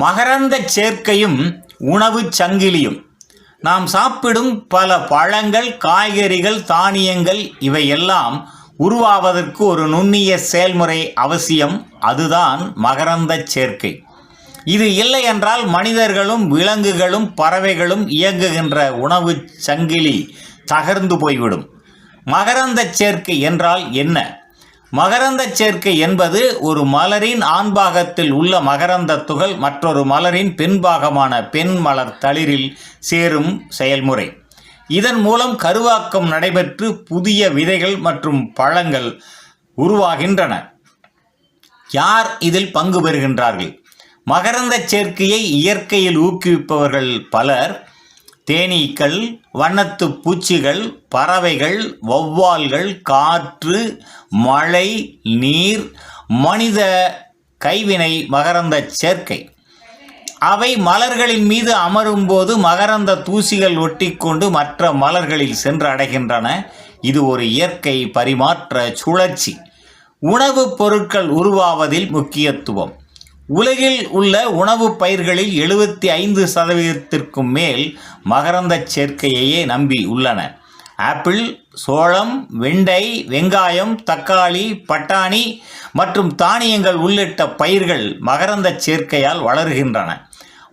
மகரந்த சேர்க்கையும் உணவுச் சங்கிலியும். நாம் சாப்பிடும் பல பழங்கள் காய்கறிகள் தானியங்கள் இவையெல்லாம் உருவாவதற்கு ஒரு நுண்ணிய செயல்முறை அவசியம். அதுதான் மகரந்த சேர்க்கை. இது இல்லை என்றால் மனிதர்களும் விலங்குகளும் பறவைகளும் இயங்குகின்ற உணவுச் சங்கிலி தகர்ந்து போய்விடும். மகரந்த சேர்க்கை என்றால் என்ன? மகரந்த சேர்க்கை என்பது ஒரு மலரின் ஆண்பாகத்தில் உள்ள மகரந்த துகள் மற்றொரு மலரின் பெண்பாகமான பெண் மலர் தளிரில் சேரும் செயல்முறை. இதன் மூலம் கருவாக்கம் நடைபெற்று புதிய விதைகள் மற்றும் பழங்கள் உருவாகின்றன. யார் இதில் பங்கு பெறுகின்றார்கள்? மகரந்த சேர்க்கையை இயற்கையில் ஊக்குவிப்பவர்கள் பலர் தேனீக்கள் வண்ணத்து பூச்சிகள் பறவைகள் வௌவால்கள் காற்று மழை நீர் மனித கைவினை மகரந்த சேர்க்கை. அவை மலர்களின் மீது அமரும்போது மகரந்த தூசிகள் ஒட்டிக்கொண்டு மற்ற மலர்களில் சென்று அடைகின்றன. இது ஒரு இயற்கை பரிமாற்ற சுழற்சி. உணவுப் பொருட்கள் உருவாவதில் முக்கியத்துவம். உலகில் உள்ள உணவுப் பயிர்களில் எழுபத்தி ஐந்து சதவீதத்திற்கும் மேல் மகரந்த சேர்க்கையையே நம்பி உள்ளன. ஆப்பிள் சோளம் வெண்டை வெங்காயம் தக்காளி பட்டாணி மற்றும் தானியங்கள் உள்ளிட்ட பயிர்கள் மகரந்த சேர்க்கையால் வளர்கின்றன.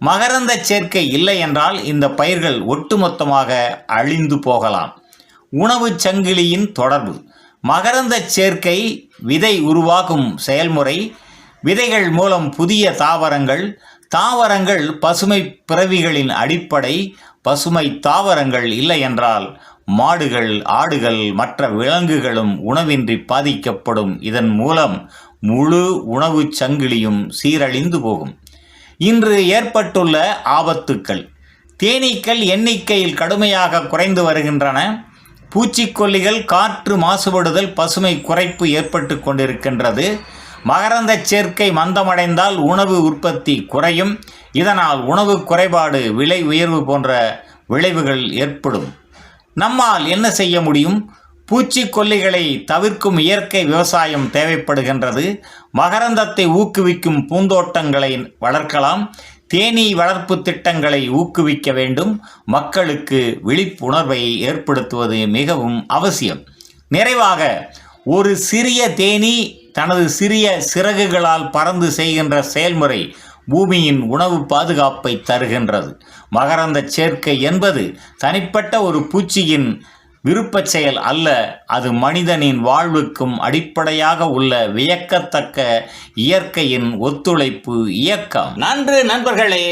மகரந்த சேர்க்கை இல்லை என்றால் இந்த பயிர்கள் ஒட்டுமொத்தமாக அழிந்து போகலாம். உணவுச் சங்கிலியின் தொடர்பு. மகரந்த சேர்க்கை விதை உருவாகும் செயல்முறை விதைகள் மூலம் புதிய தாவரங்கள் தாவரங்கள் பசுமை பிறவிகளின் அடிப்படை பசுமை தாவரங்கள் இல்லை என்றால் மாடுகள் ஆடுகள் மற்ற விலங்குகளும் உணவின்றி பாதிக்கப்படும். இதன் மூலம் முழு உணவுச் சங்கிலியும் சீரழிந்து போகும். இன்று ஏற்பட்டுள்ள ஆபத்துக்கள். தேனீக்கள் எண்ணிக்கையில் கடுமையாக குறைந்து வருகின்றன. பூச்சிக்கொல்லிகள் காற்று மாசுபடுதல் பசுமை குறைப்பு ஏற்பட்டு கொண்டிருக்கின்றது. மகரந்த சேர்க்கை மந்தமடைந்தால் உணவு உற்பத்தி குறையும். இதனால் உணவு குறைபாடு விலை உயர்வு போன்ற விளைவுகள் ஏற்படும். நம்மால் என்ன செய்ய முடியும்? பூச்சிக்கொல்லிகளை தவிர்க்கும் இயற்கை விவசாயம் தேவைப்படுகின்றது. மகரந்தத்தை ஊக்குவிக்கும் பூந்தோட்டங்களை வளர்க்கலாம். தேனீ வளர்ப்பு திட்டங்களை ஊக்குவிக்க வேண்டும். மக்களுக்கு விழிப்புணர்வை ஏற்படுத்துவது மிகவும் அவசியம். நிறைவாக ஒரு சிறிய தேனீ தனது சிறிய சிறகுகளால் பறந்து செய்கின்ற செயல்முறை பூமியின் உணவு பாதுகாப்பை தருகின்றது. மகரந்த சேர்க்கை என்பது தனிப்பட்ட ஒரு பூச்சியின் விருப்பச் செயல் அல்ல அது மனிதனின் வாழ்வுக்கும் அடிப்படையாக உள்ள வியக்கத்தக்க இயற்கையின் ஒத்துழைப்பு இயக்கம். நன்று நண்பர்களே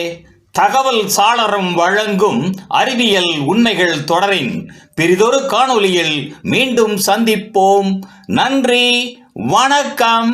தகவல் சாளரம் வழங்கும் அறிவியல் உண்மைகள் தொடரின் பெரிதொரு காணொளியில் மீண்டும் சந்திப்போம். நன்றி வணக்கம்